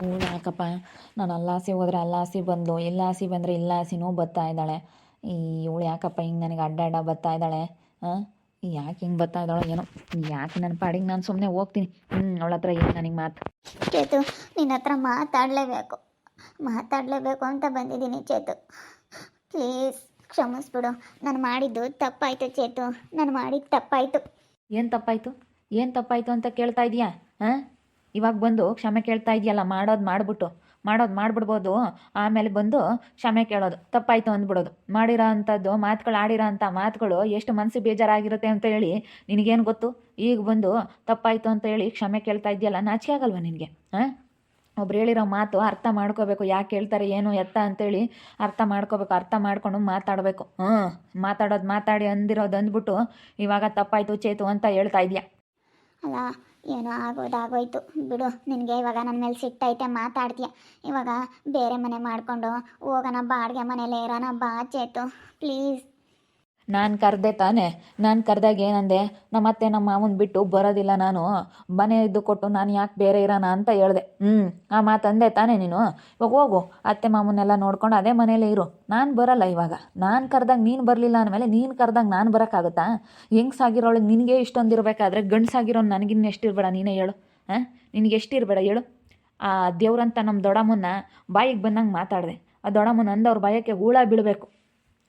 ಹ್ಞೂ ಯಾಕಪ್ಪ ನಾನು ಅಲ್ಲಾಸಿ ಹೋದ್ರೆ ಅಲ್ಲಾಸಿ ಬಂದು ಇಲ್ಲಾಸಿ ಬಂದರೆ ಇಲ್ಲಾಸಿನೂ ಬತ್ತಾ ಇದ್ದಾಳೆ. ಈ ಇವಳು ಯಾಕಪ್ಪ ಹಿಂಗೆ ನನಗೆ ಅಡ್ಡಾಡ ಅಡ್ಡ ಬತ್ತಾ ಇದ್ದಾಳೆ? ಹಾಂ ಯಾಕೆ ಹಿಂಗೆ ಬತ್ತಾ ಇದ್ದಾಳೆ ಏನೋ? ಯಾಕೆ ನನ್ನ ಪಾಡಿಗೆ ನಾನು ಸುಮ್ಮನೆ ಹೋಗ್ತೀನಿ. ಹ್ಞೂ ಅವಳ ಹತ್ರ ಏನು ನನಗೆ ಮಾತು. ಚೇತು ನಿನ್ನ ಹತ್ರ ಮಾತಾಡಲೇಬೇಕು. ಮಾತಾಡಲೇಬೇಕು ಅಂತ ಬಂದಿದ್ದೀನಿ ಚೇತು. ಪ್ಲೀಸ್ ಕ್ಷಮಿಸ್ಬಿಡು. ನಾನು ಮಾಡಿದ್ದು ತಪ್ಪಾಯಿತು ಚೇತು. ನಾನು ಮಾಡಿದ್ದು ತಪ್ಪಾಯಿತು. ಏನು ತಪ್ಪಾಯಿತು? ಏನು ತಪ್ಪಾಯಿತು ಅಂತ ಕೇಳ್ತಾ ಇದೀಯಾ? ಹಾಂ ಇವಾಗ ಬಂದು ಕ್ಷಮೆ ಕೇಳ್ತಾ ಇದೆಯಲ್ಲ, ಮಾಡೋದು ಮಾಡಿಬಿಟ್ಟು, ಮಾಡೋದು ಮಾಡಿಬಿಡ್ಬೋದು, ಆಮೇಲೆ ಬಂದು ಕ್ಷಮೆ ಕೇಳೋದು, ತಪ್ಪಾಯಿತು ಅಂದ್ಬಿಡೋದು. ಮಾಡಿರೋ ಅಂಥದ್ದು, ಮಾತುಗಳು ಆಡಿರೋ ಅಂಥ ಮಾತುಗಳು ಎಷ್ಟು ಮನಸ್ಸು ಬೇಜಾರಾಗಿರುತ್ತೆ ಅಂತ ಹೇಳಿ ನಿನಗೇನು ಗೊತ್ತು? ಈಗ ಬಂದು ತಪ್ಪಾಯಿತು ಅಂತ ಹೇಳಿ ಕ್ಷಮೆ ಕೇಳ್ತಾ ಇದೆಯಲ್ಲ, ನಾಚಿಕೆ ಆಗಲ್ವಾ ನಿನಗೆ? ಹಾಂ? ಒಬ್ರು ಹೇಳಿರೋ ಮಾತು ಅರ್ಥ ಮಾಡ್ಕೋಬೇಕು, ಯಾಕೆ ಹೇಳ್ತಾರೆ ಏನು ಎತ್ತ ಅಂತೇಳಿ ಅರ್ಥ ಮಾಡ್ಕೋಬೇಕು, ಅರ್ಥ ಮಾಡ್ಕೊಂಡು ಮಾತಾಡಬೇಕು. ಹ್ಞೂ ಮಾತಾಡೋದು ಮಾತಾಡಿ ಅಂದಿರೋದು ಅಂದ್ಬಿಟ್ಟು ಇವಾಗ ತಪ್ಪಾಯಿತು, ಚೇತು ಅಂತ ಹೇಳ್ತಾ ಇದೆಯಾ? ಅಲ್ಲ ಏನೋ ಆಗೋದಾಗೋಯ್ತು. ಬಿಡು, ನಿನಗೆ ಇವಾಗ ನನ್ನ ಮೇಲೆ ಸಿಟ್ಟೈತೆ, ಮಾತಾಡ್ತೀಯ. ಇವಾಗ ಬೇರೆ ಮನೆ ಮಾಡಿಕೊಂಡು ಹೋಗೋಣ, ಬಾಡಿಗೆ ಮನೇಲಿ ಇರೋಣ, ಬಾ ಚೇತು. ಪ್ಲೀಸ್. ನಾನು ಕರೆದೆ ತಾನೆ. ನಾನು ಕರೆದಾಗ ಏನಂದೆ? ನಮ್ಮ ಅತ್ತೆ ನಮ್ಮ ಮಾವನ ಬಿಟ್ಟು ಬರೋದಿಲ್ಲ ನಾನು. ಮನೆ ಇದ್ದು ಕೊಟ್ಟು ನಾನು ಯಾಕೆ ಬೇರೆ ಇರೋಣ ಅಂತ ಹೇಳ್ದೆ. ಹ್ಞೂ ಆ ಮಾತಂದೆ ತಾನೆ ನೀನು. ಇವಾಗ ಹೋಗು. ಅತ್ತೆ ಮಾಮನ್ನೆಲ್ಲ ನೋಡ್ಕೊಂಡು ಅದೇ ಮನೇಲೇ ಇರು. ನಾನು ಬರಲ್ಲ ಇವಾಗ. ನಾನು ಕರೆದಾಗ ನೀನು ಬರಲಿಲ್ಲ ಅಂದಮೇಲೆ ನೀನು ಕರೆದಾಗ ನಾನು ಬರೋಕ್ಕಾಗುತ್ತಾ? ಹೆಂಗ್ಸಾಗಿರೋಳಿಗೆ ನಿನಗೆ ಇಷ್ಟೊಂದು ಇರಬೇಕಾದ್ರೆ ಗಂಡ್ಸಾಗಿರೋ ನನಗಿನ್ನ ಎಷ್ಟಿರಬೇಡ ನೀನೇ ಹೇಳು. ಹಾಂ? ನಿನಗೆ ಎಷ್ಟಿರಬೇಡ ಹೇಳು. ಆ ದೇವ್ರಂತ ನಮ್ಮ ದೊಡ್ಡಮ್ಮನ್ನ ಬಾಯಿಗೆ ಬಂದಂಗೆ ಮಾತಾಡಿದೆ. ಆ ದೊಡಮ್ಮನ ಅಂದವ್ರ ಬಾಯಕ್ಕೆ ಹೂಳ ಬೀಳಬೇಕು.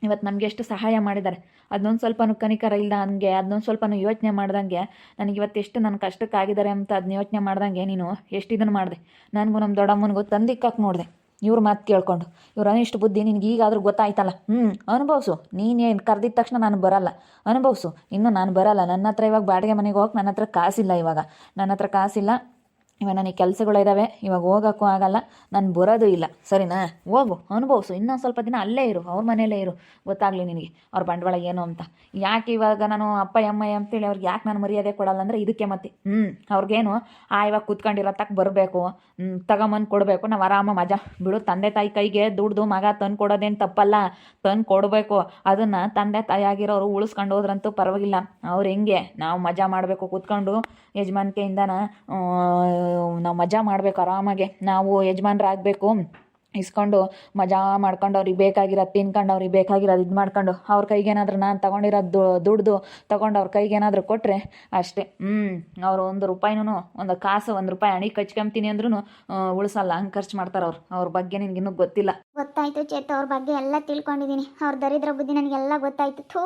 ಇವತ್ತು ನಮಗೆ ಎಷ್ಟು ಸಹಾಯ ಮಾಡಿದ್ದಾರೆ ಅದನ್ನೊಂದು ಸ್ವಲ್ಪನೂ ಕನಿಕರ ಇಲ್ಲ ಹಂಗೆ ಅದನ್ನೊಂದು ಸ್ವಲ್ಪನೂ ಯೋಚನೆ ಮಾಡ್ದಂಗೆ, ನನಗೆ ಇವತ್ತು ಎಷ್ಟು ನನ್ನ ಕಷ್ಟಕ್ಕಾಗಿದ್ದಾರೆ ಅಂತ ಅದನ್ನ ಯೋಚನೆ ಮಾಡ್ದಂಗೆ ನೀನು ಎಷ್ಟು ಇದನ್ನು ಮಾಡಿದೆ. ನನಗೂ ನಮ್ಮ ದೊಡ್ಡಮ್ಮನಿಗೂ ತಂದಿಕ್ಕಕ್ಕೆ ನೋಡಿದೆ. ಇವ್ರ ಮಾತು ಕೇಳ್ಕೊಂಡು, ಇವ್ರ ಅನಿಷ್ಟು ಬುದ್ಧಿ ನಿನಗೆ ಈಗಾದರೂ ಗೊತ್ತಾಯ್ತಲ್ಲ? ಹ್ಞೂ ಅನುಭವಿಸು. ನೀನೇನು ಕರೆದಿದ್ದ ತಕ್ಷಣ ನಾನು ಬರಲ್ಲ. ಅನುಭವಿಸು. ಇನ್ನು ನಾನು ಬರಲ್ಲ. ನನ್ನ ಹತ್ರ ಇವಾಗ ಬಾಡಿಗೆ ಮನೆಗೆ ಹೋಗಕ್ಕೆ ನನ್ನ ಹತ್ರ ಕಾಸಿಲ್ಲ ಇವಾಗ. ನನ್ನ ಹತ್ರ ಕಾಸಿಲ್ಲ. ಇವಾಗ ನನಗೆ ಕೆಲಸಗಳಿದ್ದಾವೆ ಇವಾಗ ಹೋಗೋಕ್ಕೂ ಆಗಲ್ಲ, ನಾನು ಬರೋದು ಇಲ್ಲ. ಸರಿನಾ? ಹೋಗು, ಅನುಭವಿಸು, ಇನ್ನೊಂದು ಸ್ವಲ್ಪ ದಿನ ಅಲ್ಲೇ ಇರು, ಅವ್ರ ಮನೆಯಲ್ಲೇ ಇರು, ಗೊತ್ತಾಗಲಿ ನಿನಗೆ, ಅವ್ರ ಬಂಡವಾಳ ಏನು ಅಂತ. ಯಾಕೆ ಇವಾಗ ನಾನು ಅಪ್ಪ, ಅಮ್ಮ ಅಂತೇಳಿ ಅವ್ರಿಗೆ ಯಾಕೆ ನಾನು ಮರ್ಯಾದೆ ಕೊಡಲ್ಲ ಅಂದರೆ ಇದಕ್ಕೆ ಮತ್ತೆ? ಹ್ಞೂ ಅವ್ರಿಗೇನು, ಆ ಇವಾಗ ಕೂತ್ಕೊಂಡಿರೋ ತಕ್ಕ ಬರಬೇಕು ತಗೊಂಬಂದು ಕೊಡಬೇಕು, ನಾವು ಆರಾಮ ಮಜಾ. ಬಿಡು, ತಂದೆ ತಾಯಿ ಕೈಗೆ ದುಡ್ದು ಮಗ ತಂದು ಕೊಡೋದೇನು ತಪ್ಪಲ್ಲ, ತಂದು ಕೊಡಬೇಕು. ಅದನ್ನು ತಂದೆ ತಾಯಿ ಆಗಿರೋರು ಉಳಿಸ್ಕೊಂಡು ಹೋದ್ರಂತೂ ಪರವಾಗಿಲ್ಲ. ಅವ್ರು ಹೆಂಗೆ, ನಾವು ಮಜಾ ಮಾಡಬೇಕು ಕೂತ್ಕೊಂಡು, ಯಜಮಾನಿಕೆಯಿಂದನ ನಾವು ಮಜಾ ಮಾಡಬೇಕು ಆರಾಮಾಗೆ. ನಾವು ಯಜಮಾನ್ರಾಗಬೇಕು. ಇಸ್ಕೊಂಡು ಮಜಾ ಮಾಡ್ಕೊಂಡು ಅವ್ರಿಗೆ ಬೇಕಾಗಿರೋದು ತಿನ್ಕೊಂಡು ಅವ್ರಿಗೆ ಬೇಕಾಗಿರೋದು ಇದು ಮಾಡ್ಕೊಂಡು ಅವ್ರ ಕೈಗೇನಾದ್ರೂ ನಾನು ತೊಗೊಂಡಿರೋದು ದುಡ್ದು ತೊಗೊಂಡು ಅವ್ರ ಕೈಗೇನಾದರೂ ಕೊಟ್ಟರೆ ಅಷ್ಟೇ. ಹ್ಞೂ ಅವರು ಒಂದು ರೂಪಾಯಿನೂ ಒಂದು ಕಾಸು ಒಂದು ರೂಪಾಯಿ ಹಣಿ ಕಚ್ಕೊಂತೀನಿ ಅಂದ್ರೂ ಉಳಿಸಲ್ಲ, ಹಂಗೆ ಖರ್ಚು ಮಾಡ್ತಾರೆ ಅವ್ರು. ಅವ್ರ ಬಗ್ಗೆ ನಿನಗಿನ್ನೂ ಗೊತ್ತಿಲ್ಲ. ಗೊತ್ತಾಯಿತು ಚೇತ, ಅವ್ರ ಬಗ್ಗೆ ಎಲ್ಲ ತಿಳ್ಕೊಂಡಿದ್ದೀನಿ ಅವ್ರ ದರಿದ್ರ ಬುದ್ಧಿ ನನಗೆಲ್ಲ ಗೊತ್ತಾಯ್ತು.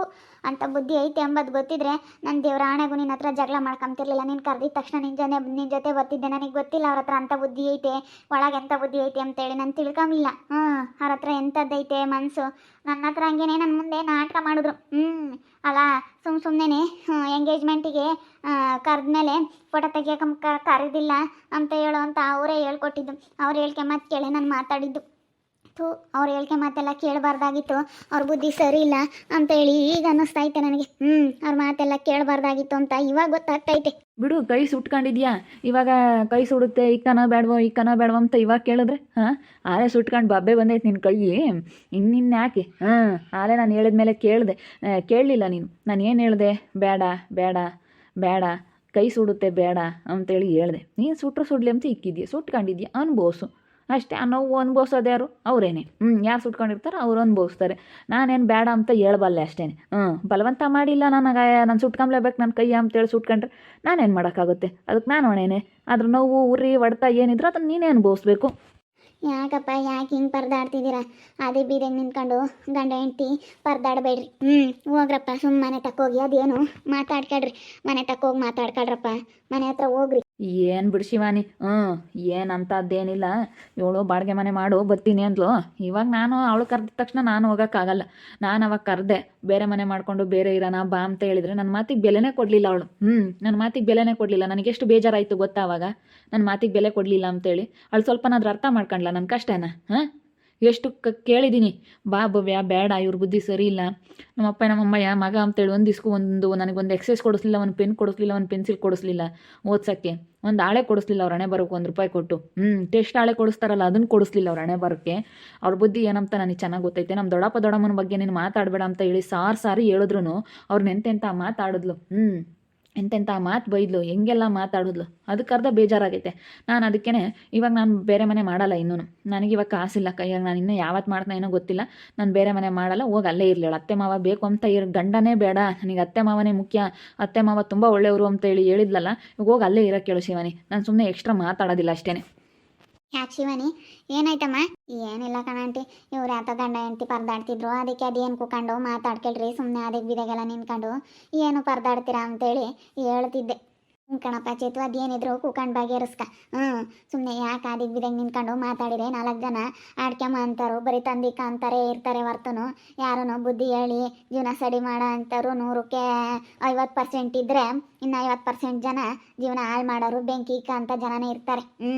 ಅಂತ ಬುದ್ಧಿ ಐತೆ ಎಂಬುದು ಗೊತ್ತಿದ್ರೆ ನನ್ನ ದೇವ್ರ ಆಣೆಗೂ ನಿನ್ನ ಹತ್ರ ಜಗಳ ಮಾಡ್ಕೊಂತಿರ್ಲಿಲ್ಲ ನೀನು ಕರೆದಿದ ತಕ್ಷಣ ನಿನ್ನ ಜೊತೆ ನಿನ್ನ ಜೊತೆ ಬರ್ತಿದ್ದೆ. ನನಗೆ ಗೊತ್ತಿಲ್ಲ ಅವ್ರ ಹತ್ರ ಅಂತ ಬುದ್ಧಿ ಐತೆ, ಒಳಗೆ ಎಂಥ ಬುದ್ಧಿ ಐತೆ ಅಂತೇಳಿ ನಾನು ತಿಳ್ಕೊಂಬಿಲ್ಲ ಹ್ಞೂ ಅವ್ರ ಹತ್ರ ಎಂಥದ್ದೈತೆ ಮನಸ್ಸು ನನ್ನ ಹತ್ರ ಹಂಗೇನೆ ನನ್ನ ಮುಂದೆ ನಾಟಕ ಮಾಡಿದ್ರು. ಹ್ಞೂ ಅಲ್ಲ ಸುಮ್ಮ ಸುಮ್ಮನೆ ಎಂಗೇಜ್ಮೆಂಟಿಗೆ ಕರೆದ್ಮೇಲೆ ಫೋಟೋ ತೆಗಿಯೋಕೆ ಕರೆದಿಲ್ಲ ಅಂತ ಹೇಳೋ ಅಂತ ಅವರೇ ಹೇಳ್ಕೊಟ್ಟಿದ್ದು. ಅವ್ರು ಹೇಳ್ಕೆ ಮತ್ತೆ ಕೇಳಿ, ನಾನು ಮಾತಾಡಿದ್ದು. ಥೂ ಅವ್ರು ಹೇಳಿಕೆ ಮಾತೆಲ್ಲ ಕೇಳಬಾರ್ದಾಗಿತ್ತು. ಅವ್ರ ಬುದ್ಧಿ ಸರಿ ಇಲ್ಲ ಅಂತೇಳಿ ಈಗ ಅನ್ನಿಸ್ತೈತೆ ನನಗೆ. ಹ್ಞೂ ಅವ್ರ ಮಾತೆಲ್ಲ ಕೇಳಬಾರ್ದಾಗಿತ್ತು ಅಂತ ಇವಾಗ ಗೊತ್ತಾಗ್ತೈತೆ ಬಿಡು, ಕೈ ಸುಟ್ಕೊಂಡಿದ್ಯಾ? ಇವಾಗ ಕೈ ಸುಡುತ್ತೆ ಈಕನ ಬೇಡವೋ ಈಕನ ಬೇಡವೋ ಅಂತ ಇವಾಗ ಕೇಳಿದ್ರೆ? ಹಾಂ? ಆಲೆ ಸುಟ್ಕೊಂಡು ಬಬ್ಬೆ ಬಂದೈತೆ ನಿನ್ನ ಕೈ ಇನ್ನಿನ್ನ ಯಾಕೆ? ಹಾಂ, ಆಲೆ ನಾನು ಹೇಳಿದ್ಮೇಲೆ ಕೇಳಿದೆ. ಕೇಳಲಿಲ್ಲ ನೀನು. ನಾನು ಏನು ಹೇಳಿದೆ? ಬೇಡ ಬೇಡ ಬೇಡ ಕೈ ಸುಡುತ್ತೆ ಬೇಡ ಅಂತೇಳಿ ಹೇಳಿದೆ. ನೀನು ಸುಟ್ರು ಸುಡ್ಲಿ ಅಂತ ಇಕ್ಕಿದ್ಯಾ? ಸುಟ್ಕೊಂಡಿದ್ಯಾ? ಅನ್ಬೋಸು. ಅಷ್ಟೇ ಆ ನೋವು ಅನುಭವಿಸೋದು ಯಾರು ಅವರೇನೆ. ಹ್ಞೂ ಯಾರು ಸುಟ್ಕೊಂಡಿರ್ತಾರೋ ಅವ್ರು ಅನುಭವಿಸ್ತಾರೆ. ನಾನೇನು ಬೇಡ ಅಂತ ಹೇಳ್ಬಲ್ಲೆ ಅಷ್ಟೇ ಹ್ಞೂ ಬಲವಂತ ಮಾಡಿಲ್ಲ ನನಗೆ, ನಾನು ಸುಟ್ಕೊಂಬ್ಲೇಬೇಕು ನನ್ನ ಕೈ ಅಂತೇಳಿ ಸುಟ್ಕೊಂಡ್ರೆ ನಾನೇನು ಮಾಡೋಕ್ಕಾಗುತ್ತೆ? ಅದಕ್ಕೆ ನಾನು ಹೊಣೆನೆ. ಅದ್ರ ನೋವು, ಉರಿ ಹೊಡೆತ ಏನಿದ್ರು ಅದನ್ನು ನೀನೇ ಅನುಭವಿಸ್ಬೇಕು. ಯಾಕಪ್ಪ, ಯಾಕೆ ಹಿಂಗೆ ಪರದಾಡ್ತಿದ್ದೀರಾ? ಅದೇ ಬೀದಿಗೆ ನಿಂತ್ಕೊಂಡು ಗಂಡ, ಹೆಂಡ್ತಿ ಪರ್ದಾಡಬೇಡ್ರಿ. ಹ್ಞೂ ಹೋಗ್ರಪ್ಪ ಸುಮ್ಮನೆ ಮನೆ ತಕ್ಕೋಗಿ ಅದೇನು? ಮಾತಾಡ್ಕೊಳ್ರಿ. ಮನೆ ತಕ್ಕೋಗಿ ಮಾತಾಡ್ಕೊಳ್ರಪ್ಪ. ಮನೆ ಹತ್ರ ಹೋಗ್ರಿ. ಏನು ಬಿಡು ಶಿವಾನಿ? ಹ್ಞೂ ಏನು ಅಂಥದ್ದೇನಿಲ್ಲ ಏಳು ಬಾಡಿಗೆ ಮನೆ ಮಾಡು, ಬರ್ತೀನಿ ಅಂದ್ಲು. ಇವಾಗ ನಾನು ಅವಳು ಕರೆದ ತಕ್ಷಣ ನಾನು ಹೋಗೋಕ್ಕಾಗಲ್ಲ. ನಾನು ಅವಾಗ ಕರೆದೆ. ಬೇರೆ ಮನೆ ಮಾಡಿಕೊಂಡು ಬೇರೆ ಇರೋಣ ಬಾ ಅಂತ ಹೇಳಿದ್ರೆ ನನ್ನ ಮಾತಿಗೆ ಬೆಲೆನೇ ಕೊಡಲಿಲ್ಲ ಅವಳು. ಹ್ಞೂ ನನ್ನ ಮಾತಿಗೆ ಬೆಲೆನೇ ಕೊಡಲಿಲ್ಲ. ನನಗೆ ಎಷ್ಟು ಬೇಜಾರಾಯಿತು ಗೊತ್ತಾ ಅವಾಗ? ನನ್ನ ಮಾತಿಗೆ ಬೆಲೆ ಕೊಡಲಿಲ್ಲ ಅಂತೇಳಿ. ಅವಳು ಸ್ವಲ್ಪನಾದ್ರೂ ಅರ್ಥ ಮಾಡ್ಕೊಂಡ್ಲ ನನ್ನ ಕಷ್ಟನ? ಹಾಂ? ಎಷ್ಟು ಕ ಕೇಳಿದ್ದೀನಿ ಬಾ ಭವ್ಯ, ಬೇಡ, ಇವ್ರ ಬುದ್ಧಿ ಸರಿ ಇಲ್ಲ. ನಮ್ಮಪ್ಪ, ನಮ್ಮಮ್ಮಯ್ಯ, ಮಗ ಅಂತೇಳಿ ಒಂದು ದಿಸ್ಕು ಒಂದು, ನನಗೊಂದು ಎಕ್ಸೈಸ್ ಕೊಡಿಸ್ಲಿಲ್ಲ, ಒಂದು ಪೆನ್ ಕೊಡಿಸ್ಲಿಲ್ಲ, ಒಂದು ಪೆನ್ಸಿಲ್ ಕೊಡಿಸ್ಲಿಲ್ಲ ಓದ್ಸೋಕ್ಕೆ. ಒಂದು ಹಾಳೆ ಕೊಡಿಸ್ಲಿಲ್ಲ ಅವ್ರ ಹಣೆ ಬರೋಕ್ಕೆ ಒಂದು ರೂಪಾಯಿ ಕೊಟ್ಟು. ಹ್ಞೂ ಟೆಸ್ಟ್ ಆಳೆ ಕೊಡಿಸ್ತಾರಲ್ಲ ಅದನ್ನು ಕೊಡಿಸ್ಲಿಲ್ಲ ಅವ್ರ ಹಣೆ ಬರೋಕ್ಕೆ. ಅವ್ರ ಬುದ್ಧಿ ಏನಂತ ನನಗೆ ಚೆನ್ನಾಗಿ ಗೊತ್ತೈತೆ. ನಮ್ಮ ದೊಡ್ಡಪ್ಪ, ದೊಡ್ಡಮ್ಮನ ಬಗ್ಗೆ ನೀನು ಮಾತಾಡಬೇಡ ಅಂತ ಹೇಳಿ ಸಾರು ಸಾರಿ ಹೇಳಿದ್ರು ಅವ್ರು ನೆಂತೆಂತ ಮಾತಾಡಿದ್ಲು. ಹ್ಞೂ ಎಂತೆಂಥ ಮಾತು ಬೈದ್ಲು, ಹೆಂಗೆಲ್ಲ ಮಾತಾಡಿದ್ಲು, ಅದಕ್ಕೆ ಅರ್ಧ ಬೇಜಾರಾಗೈತೆ. ನಾನು ಅದಕ್ಕೇ ಇವಾಗ ನಾನು ಬೇರೆ ಮನೆ ಮಾಡಲ್ಲ ಇನ್ನೂ ನನಗಿವಾಗ ಕಾಸಿಲ್ಲ, ಕೈಯಾಗ ನಾನು ಇನ್ನೂ ಯಾವತ್ತು ಮಾಡ್ತಾ ಏನೋ ಗೊತ್ತಿಲ್ಲ. ನಾನು ಬೇರೆ ಮನೆ ಮಾಡಲ್ಲ, ಹೋಗಿ ಅಲ್ಲೇ ಇರಲಿಲ್ಲ ಅತ್ತೆ ಮಾವ ಬೇಕು ಅಂತ ಇರ್, ಗಂಡನೇ ಬೇಡ, ನನಗೆ ಅತ್ತೆ ಮಾವನೇ ಮುಖ್ಯ, ಅತ್ತೆ ಮಾವ ತುಂಬ ಒಳ್ಳೆಯವರು ಅಂತ ಹೇಳಿ ಹೇಳಿದ್ಲಲ್ಲ, ಇವಾಗ ಹೋಗಿ ಅಲ್ಲೇ ಇರೋಕ್ಕೆ ಕೇಳು ಶಿವಾನಿ. ನಾನು ಸುಮ್ಮನೆ ಎಕ್ಸ್ಟ್ರಾ ಮಾತಾಡೋದಿಲ್ಲ ಅಷ್ಟೇ ಯಾಕೆ ಶಿವನಿ. ಏನಾಯ್ತಮ್ಮ? ಏನಿಲ್ಲ ಕಣ ಆಂಟಿ. ಇವ್ರು ಯಾತ ಗಂಡ ಹೆಂಡತಿ ಪರದಾಡ್ತಿದ್ರು. ಅದಕ್ಕೆ ಅದೇನು ಕುಕೊಂಡು ಮಾತಾಡ್ಕೊಳ್ರಿ ಸುಮ್ಮನೆ ಅದಕ್ಕೆ ಬಿದಾಗೆಲ್ಲ ನಿಂತ್ಕೊಂಡು. ಏನು ಪರದಾಡ್ತೀರಾ ಅಂತೇಳಿ ಹೇಳ್ತಿದ್ದೆ. ಕಣಪ್ಪ ಚೇತು, ಅದೇನಿದ್ರು ಕೂಕಂಡು ಬಗೆಹರಿಸ್ಕ. ಹ್ಞೂ ಸುಮ್ಮನೆ ಯಾಕೆ ಅದಕ್ಕೆ ಬಿದಂಗೆ ನಿಂತ್ಕೊಂಡು ಮಾತಾಡಿದೆ? ನಾಲ್ಕು ಜನ ಆಡ್ಕ್ಯಮ್ಮ ಅಂತಾರು ಬರೀ ತಂದಿಕ ಅಂತಾರೆ ಇರ್ತಾರೆ ಹೊರ್ತನು. ಯಾರನೋ ಬುದ್ಧಿ ಹೇಳಿ, ಜೀವನ ಸಡಿ ಮಾಡೋ ಅಂತಾರು ನೂರಕ್ಕೆ ಐವತ್ತು ಪರ್ಸೆಂಟ್ ಇದ್ದರೆ ಇನ್ನು ಐವತ್ತು ಪರ್ಸೆಂಟ್ ಜನ ಜೀವನ ಹಾಳು ಮಾಡೋರು ಬೆಂಕಿ ಅಂತ ಜನನೇ ಇರ್ತಾರೆ. ಹ್ಞೂ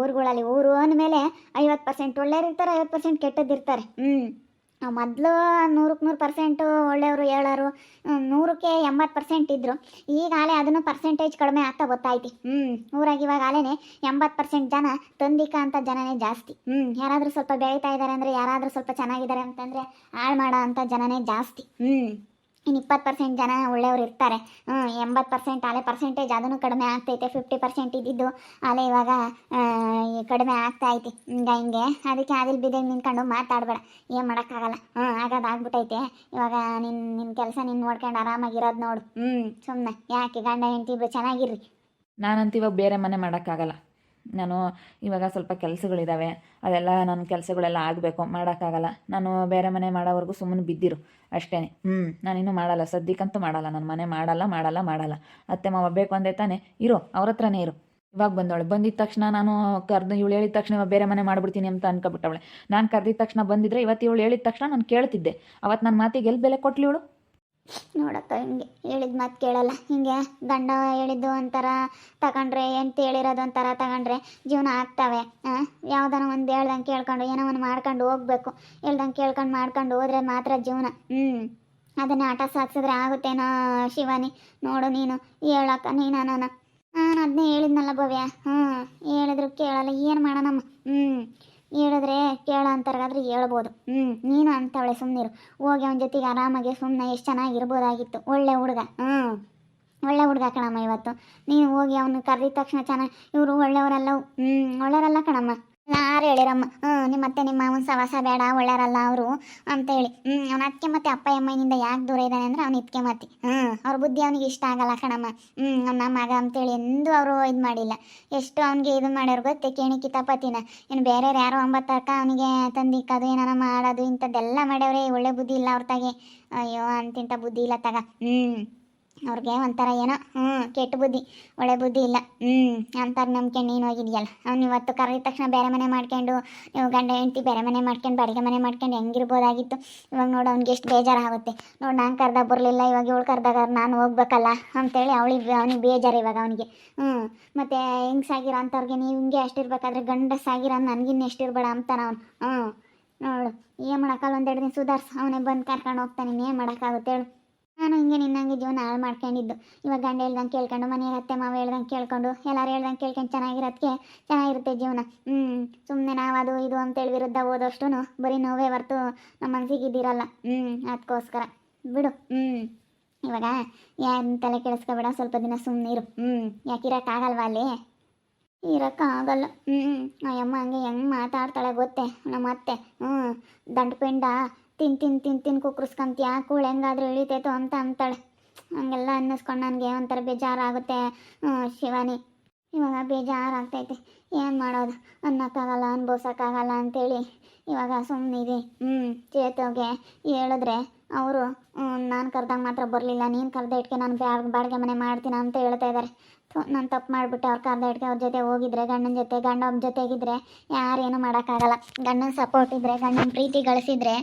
ಊರುಗಳಲ್ಲಿ ಊರು ಅಂದಮೇಲೆ ಐವತ್ತು ಪರ್ಸೆಂಟ್ ಒಳ್ಳೆಯವ್ರು ಇರ್ತಾರೆ ಐವತ್ತು ಪರ್ಸೆಂಟ್ ಕೆಟ್ಟದ್ದಿರ್ತಾರೆ. ಹ್ಞೂ ಮೊದಲು ನೂರಕ್ಕೆ ನೂರು ಪರ್ಸೆಂಟು ಒಳ್ಳೆಯವರು ಹೇಳೋರು ನೂರಕ್ಕೆ ಎಂಬತ್ತು ಪರ್ಸೆಂಟ್ ಇದ್ದರು ಈಗ ಆಲೆ ಅದನ್ನು ಪರ್ಸೆಂಟೇಜ್ ಕಡಿಮೆ ಆಗ್ತಾ ಗೊತ್ತಾಯ್ತು. ಹ್ಞೂ ಊರಾಗ ಇವಾಗ ಆಲೆನೇ ಎಂಬತ್ತು ಪರ್ಸೆಂಟ್ ಜನ ತಂದಿಕ ಅಂತ ಜನನೇ ಜಾಸ್ತಿ. ಹ್ಞೂ ಯಾರಾದರೂ ಸ್ವಲ್ಪ ಬೆಳೀತಾ ಇದ್ದಾರೆ ಅಂದರೆ ಯಾರಾದರೂ ಸ್ವಲ್ಪ ಚೆನ್ನಾಗಿದ್ದಾರೆ ಅಂತಂದರೆ ಹಾಳು ಮಾಡೋ ಅಂಥ ಜನನೇ ಜಾಸ್ತಿ. ಹ್ಞೂ ಇನ್ನು ಇಪ್ಪತ್ತು ಪರ್ಸೆಂಟ್ ಜನ ಒಳ್ಳೆಯವರು ಇರ್ತಾರೆ. ಹ್ಞೂ ಎಂಬತ್ತು ಪರ್ಸೆಂಟ್ ಅಲೆ ಪರ್ಸೆಂಟೇಜ್ ಅದನ್ನು ಕಡಿಮೆ ಆಗ್ತೈತೆ. ಫಿಫ್ಟಿ ಪರ್ಸೆಂಟ್ ಇದ್ದಿದ್ದು ಅಲೆ ಇವಾಗ ಕಡಿಮೆ ಆಗ್ತಾ ಐತಿ ಹಿಂಗೆ ಹಿಂಗೆ. ಅದಕ್ಕೆ ಅದಿಲ್ ಬಿದ್ದೆ ನಿಂತ್ಕೊಂಡು ಮಾತಾಡಬೇಡ. ಏನು ಮಾಡೋಕ್ಕಾಗಲ್ಲ. ಹ್ಞೂ ಆಗೋದು ಆಗ್ಬಿಟ್ಟೈತೆ. ಇವಾಗ ನಿನ್ನ ನಿನ್ನ ಕೆಲಸ ನಿನ್ನ ನೋಡ್ಕೊಂಡು ಆರಾಮಾಗಿರೋದು ನೋಡು. ಹ್ಞೂ ಸುಮ್ಮನೆ ಯಾಕೆ ಗಂಡ ಹೆಂಡತಿ ಇಬ್ರು ಚೆನ್ನಾಗಿರ್ರಿ? ನಾನಂತ ಇವಾಗ ಬೇರೆ ಮನೆ ಮಾಡೋಕ್ಕಾಗಲ್ಲ. ನಾನು ಇವಾಗ ಸ್ವಲ್ಪ ಕೆಲಸಗಳಿದ್ದಾವೆ ಅದೆಲ್ಲ ನನ್ನ ಕೆಲಸಗಳೆಲ್ಲ ಆಗಬೇಕು, ಮಾಡೋಕ್ಕಾಗಲ್ಲ. ನಾನು ಬೇರೆ ಮನೆ ಮಾಡೋವರೆಗೂ ಸುಮ್ಮನೆ ಬಿದ್ದಿರು ಅಷ್ಟೇ ಹ್ಞೂ ನಾನಿನ್ನೂ ಮಾಡಲ್ಲ, ಸದ್ಯಕ್ಕಂತೂ ಮಾಡಲ್ಲ. ನನ್ನ ಮನೆ ಮಾಡಲ್ಲ ಮಾಡಲ್ಲ ಮಾಡಲ್ಲ. ಅತ್ತೆ ಮಾವ ಬೇಕು ಅಂದೆ ತಾನೆ ಇರು, ಅವ್ರ ಹತ್ರನೇ ಇರು. ಇವಾಗ ಬಂದವಳೆ. ಬಂದಿದ ತಕ್ಷಣ ನಾನು ಕರ್ದು ಇವಳು ಹೇಳಿದ ತಕ್ಷಣ ಬೇರೆ ಮನೆ ಮಾಡಿಬಿಡ್ತೀನಿ ಅಂತ ಅನ್ಕೊಬಿಟ್ಟವಳೆ. ನಾನು ಕರ್ದಿದ ತಕ್ಷಣ ಬಂದಿದ್ರೆ ಇವತ್ತು ಇವಳು ಹೇಳಿದ ತಕ್ಷಣ ನಾನು ಕೇಳ್ತಿದ್ದೆ. ಅವತ್ತು ನನ್ನ ಮಾತಿಗೆ ಎಲ್ಲಿ ಬೆಲೆ ಕೊಟ್ಲಿ ಇವಳು? ನೋಡಕ್ಕ ಹಿಂಗೆ ಹೇಳಿದ ಮಾತು ಕೇಳಲ್ಲ. ಹಿಂಗೆ ಗಂಡ ಹೇಳಿದ್ದು ಒಂಥರ ತಗೊಂಡ್ರೆ ಎಂತ ಹೇಳಿರೋದು ಒಂಥರ ತಗೊಂಡ್ರೆ ಜೀವನ ಆಗ್ತವೆ. ಯಾವ್ದಾನ ಒಂದು ಹೇಳ್ದಂಗೆ ಕೇಳ್ಕೊಂಡು, ಏನೋ ಒಂದು ಮಾಡ್ಕೊಂಡು ಹೋಗ್ಬೇಕು. ಹೇಳ್ದಂಗೆ ಕೇಳ್ಕೊಂಡು ಮಾಡ್ಕೊಂಡು ಹೋದ್ರೆ ಮಾತ್ರ ಜೀವನ. ಹ್ಞೂ ಅದನ್ನು ಆಟ ಸಾಕ್ಸಿದ್ರೆ ಆಗುತ್ತೇನೋ ಶಿವಾನಿ. ನೋಡು ನೀನು, ಹೇಳಕ್ಕ, ನೀನು ನಾನು ನಾನು ಅದನ್ನೇ ಹೇಳಿದ್ನಲ್ಲ ಭವ್ಯ. ಹ್ಞೂ ಹೇಳಿದ್ರು ಕೇಳಲ್ಲ, ಏನು ಮಾಡೋಣಮ್ಮ? ಹ್ಞೂ ಹೇಳಿದ್ರೆ ಕೇಳ ಅಂತಾರಾದ್ರೆ ಹೇಳ್ಬೋದು. ಹ್ಞೂ ನೀನು ಅಂತವಳೆ ಸುಮ್ಮನಿರು ಹೋಗಿ ಅವನ ಜೊತೆಗೆ ಆರಾಮಾಗಿ ಸುಮ್ಮನೆ ಎಷ್ಟು ಚೆನ್ನಾಗಿರ್ಬೋದಾಗಿತ್ತು ಒಳ್ಳೆ ಹುಡುಗ. ಹ್ಞೂ ಒಳ್ಳೆ ಹುಡುಗ ಕಣಮ್ಮ ಇವತ್ತು. ನೀನು ಹೋಗಿ ಅವನು ಕರೆದಿದ ತಕ್ಷಣ ಚೆನ್ನಾಗಿ ಇವರು ಒಳ್ಳೆಯವರಲ್ಲ ಹ್ಞೂ ಒಳ್ಳೆಯವರಲ್ಲ ಕಣಮ್ಮ. ಯಾರು ಹೇಳಿರಮ್ಮ? ನಿಮ್ಮ ಅತ್ತೆ, ನಿಮ್ಮ ಮಾವನ ಸವಾಸ ಬೇಡ ಒಳ್ಳೆಯರಲ್ಲ ಅವರು ಅಂತೇಳಿ ಹ್ಞೂ ಅವನ ಅತ್ತಿಗೆ ಮತ್ತೆ ಅಪ್ಪ ಅಮ್ಮನಿಂದ ಯಾಕೆ ದೂರ ಇದ್ದಾನೆ ಅಂದ್ರೆ ಅವ್ನು ಇತ್ಕೆ ಮತ್ತೆ ಹ್ಞೂ ಅವ್ರ ಬುದ್ಧಿ ಅವನಿಗೆ ಇಷ್ಟ ಆಗಲ್ಲ ಕಣಮ್ಮ. ಹ್ಞೂ ನಮ್ಮ ಮಗ ಅಂತೇಳಿ ಎಂದೂ ಅವರು ಇದು ಮಾಡಿಲ್ಲ. ಎಷ್ಟು ಅವನಿಗೆ ಇದು ಮಾಡ್ಯಾರ ಗೊತ್ತೆ? ಕೇಣಿ ಕಿತಾಪತಿನ. ಇನ್ನು ಬೇರೆ ಯಾರೋ ಒಂಬತ್ತಕ್ಕ ಅವನಿಗೆ ತಂದಿಕ್ಕದು ಏನಾರ ಮಾಡೋದು ಇಂಥದ್ದೆಲ್ಲ ಮಾಡ್ಯವ್ರೆ. ಒಳ್ಳೆ ಬುದ್ಧಿ ಇಲ್ಲ ಅವ್ರ ತಾಗೆ. ಅಯ್ಯೋ, ಅಂತಿಂಥ ಬುದ್ಧಿ ಇಲ್ಲ ತಗ. ಹ್ಞೂ ಅವ್ರಿಗೆ ಒಂಥರ ಏನೋ ಹ್ಞೂ ಕೆಟ್ಟ ಬುದ್ಧಿ, ಒಳ್ಳೆ ಬುದ್ಧಿ ಇಲ್ಲ. ಹ್ಞೂ ಅಂತಾರೆ ನಂಬಿಕೆ ನೀನು ಹೋಗಿದ್ಯಲ್ಲ. ಅವ್ನು ಇವತ್ತು ಕರೆದ ತಕ್ಷಣ ಬೇರೆ ಮನೆ ಮಾಡ್ಕೊಂಡು, ನೀವು ಗಂಡ, ಹೆಂಡತಿ ಬೇರೆ ಮನೆ ಮಾಡ್ಕೊಂಡು, ಬಾಡಿಗೆ ಮನೆ ಮಾಡ್ಕೊಂಡು ಹೆಂಗಿರ್ಬೋದಾಗಿತ್ತು. ಇವಾಗ ನೋಡು ಅವ್ನಿಗೆ ಎಷ್ಟು ಬೇಜಾರಾಗುತ್ತೆ. ನೋಡಿ ನಾನು ಕರೆದ ಬರಲಿಲ್ಲ, ಇವಾಗ ಇವಳು ಕರೆದಾಗ ನಾನು ಹೋಗ್ಬೇಕಲ್ಲ ಅಂತೇಳಿ ಅವಳಿಗೆ ಅವ್ನಿಗೆ ಬೇಜಾರು ಇವಾಗ ಅವನಿಗೆ. ಹ್ಞೂ ಮತ್ತು ಹೆಂಗ್ಸಾಗಿರೋ ಅಂಥವ್ರಿಗೆ ನೀವು ಹಿಂಗೆ ಅಷ್ಟಿರ್ಬೇಕಾದ್ರೆ ಗಂಡಸಾಗಿರೋ ನನಗಿನ್ನ ಇರಬೇಡ ಅಂತಾನ ಅವನು. ಹ್ಞೂ ನೋಡು, ಏನು ಮಾಡೋಕ್ಕಲ್ಲ ಒಂದೆರಡು ದಿನ ಸುಧಾರ್ಸು. ಅವನೇ ಬಂದು ಕರ್ಕೊಂಡು ಹೋಗ್ತಾನೆ, ಇನ್ನೇನು ಮಾಡೋಕ್ಕಾಗುತ್ತೆ ಹೇಳು. ನಾನು ಹಿಂಗೆ ನಿನ್ನಂಗೆ ಜೀವನ ಹಾಳು ಮಾಡ್ಕೊಂಡಿದ್ದು. ಇವಾಗ ಗಂಡ ಹೇಳ್ದಂಗೆ ಕೇಳ್ಕೊಂಡು ಮನೆಗೆ ಅತ್ತೆ, ಮಾವ ಹೇಳ್ದಂಗೆ ಕೇಳ್ಕೊಂಡು, ಎಲ್ಲರೂ ಹೇಳ್ದಂಗೆ ಕೇಳ್ಕೊಂಡು ಚೆನ್ನಾಗಿರೋದಕ್ಕೆ ಚೆನ್ನಾಗಿರುತ್ತೆ ಜೀವನ. ಹ್ಞೂ ಸುಮ್ಮನೆ ನಾವು ಅದು ಇದು ಅಂತೇಳಿ ವಿರುದ್ಧ ಓದೋಷ್ಟು ಬರೀ ನೋವೇ ಹೊರ್ತು ನಮ್ಮ ಮನಸ್ಸಿಗೆ ಇದ್ದಿರಲ್ಲ ಹ್ಞೂ ಅದಕ್ಕೋಸ್ಕರ ಬಿಡು. ಹ್ಞೂ ಇವಾಗ ಯಾರು ತಲೆ ಕೆಡಿಸ್ಕೊಬೇಡ, ಸ್ವಲ್ಪ ದಿನ ಸುಮ್ಮನೆ ಇರು. ಹ್ಞೂ ಯಾಕೆ ಇರೋಕ್ಕಾಗಲ್ವಾ ಅಲ್ಲಿ? ಇರೋಕ್ಕಾಗಲ್ಲ. ಹ್ಞೂ ಅಯ್ಯಮ್ಮ, ಹಂಗೆ ಹೆಂಗೆ ಮಾತಾಡ್ತಾಳೆ ಗೊತ್ತೇ? ನಮ್ಮ ಅತ್ತೆ. ಹ್ಞೂ ದಂಡಪಿಂಡ ತಿನ್ ತಿನ್ ತಿನ್ ತಿನ್ ಕುಕ್ರಸ್ಕೊಂತೀಯ ಕೂಳು ಹೆಂಗಾದ್ರೂ ಇಳಿತೈತೋ ಅಂತ ಅಂತಾಳೆ. ಹಂಗೆಲ್ಲ ಅನ್ನಿಸ್ಕೊಂಡು ನನಗೆ ಒಂಥರ ಬೇಜಾರಾಗುತ್ತೆ. ಶಿವಾನಿ, ಇವಾಗ ಬೇಜಾರಾಗ್ತೈತೆ. ಏನು ಮಾಡೋದು? ಅನ್ನೋಕ್ಕಾಗಲ್ಲ, ಅನ್ಭವ್ಸೋಕ್ಕಾಗಲ್ಲ ಅಂತೇಳಿ ಇವಾಗ ಸುಮ್ಮನಿದೆ ಹ್ಞೂ, ಚೇತೋಗೆ ಹೇಳಿದ್ರೆ ಅವರು ನಾನು ಕರೆದಾಗ ಮಾತ್ರ ಬರಲಿಲ್ಲ. ನೀನು ಕರೆದ ಇಟ್ಕೆ ನಾನು ಬಾಡಿಗೆ ಮನೆ ಮಾಡ್ತೀನಿ ಅಂತ ಹೇಳ್ತಾ ಇದ್ದಾರೆ ನಾನು ತಪ್ಪು ಮಾಡಿಬಿಟ್ಟೆ. ಅವ್ರು ಕರೆದ ಇಟ್ಕೆ ಅವ್ರ ಜೊತೆ ಹೋಗಿದ್ರೆ, ಗಂಡನ ಜೊತೆ, ಗಂಡ ಒಬ್ಬ ಜೊತೆಗಿದ್ರೆ ಯಾರೇನು ಮಾಡೋಕ್ಕಾಗಲ್ಲ. ಗಂಡನ ಸಪೋರ್ಟ್ ಇದ್ದರೆ ಗಂಡನ ಪ್ರೀತಿ ಗಳಿಸಿದ್ರೆ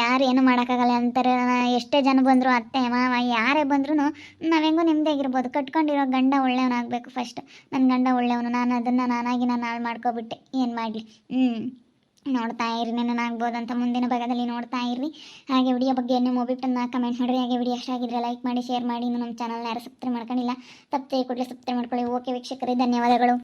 ಯಾರೇನು ಮಾಡೋಕ್ಕಾಗಲ್ಲ ಅಂತಾರೆ. ಎಷ್ಟೇ ಜನ ಬಂದರು ಅತ್ತೆ, ಮಾವ, ಯಾರೇ ಬಂದ್ರೂ ನಾವು ಹೆಂಗೋ ನೆಮ್ಮದಿಯಾಗಿರ್ಬೋದು ಕಟ್ಕೊಂಡಿರೋ ಗಂಡ ಒಳ್ಳೆಯವನಾಗಬೇಕು ಫಸ್ಟ್ ನನ್ನ ಗಂಡ ಒಳ್ಳೆಯವನು ನಾನು ಅದನ್ನು ನಾನಾಗಿ ನಾನು ಹಾಳು ಮಾಡ್ಕೊಬಿಟ್ಟೆ. ಏನು ಮಾಡಲಿ? ಹ್ಞೂ ನೋಡ್ತಾ ಇರಿ ಅಂತ ಮುಂದಿನ ಭಾಗದಲ್ಲಿ ನೋಡ್ತಾ ಇರ್ರಿ. ಹಾಗೆ ವಿಡಿಯೋ ಬಗ್ಗೆ ನಿಮ್ಮ ಒಬಿಟ್ಟನ್ನು ಕಮೆಂಟ್ ಮಾಡಿರಿ ಹಾಗೆ ವಿಡಿಯೋ ಇಷ್ಟ ಆಗಿದ್ರೆ ಲೈಕ್ ಮಾಡಿ ಶೇರ್ ಮಾಡಿ. ಇನ್ನು ನಮ್ಮ ಚಾನಲ್ನ ಯಾರು ಸಬ್ಸ್ಕ್ರೈಬ್ ಮಾಡ್ಕೊಂಡಿಲ್ಲ, ತಪ್ಪದೆ ಕೂಡಲೇ ಸಬ್ಸ್ಕ್ರೈಬ್ ಮಾಡ್ಕೊಳ್ಳಿ. ಓಕೆ ವೀಕ್ಷಕರೇ, ಧನ್ಯವಾದಗಳು.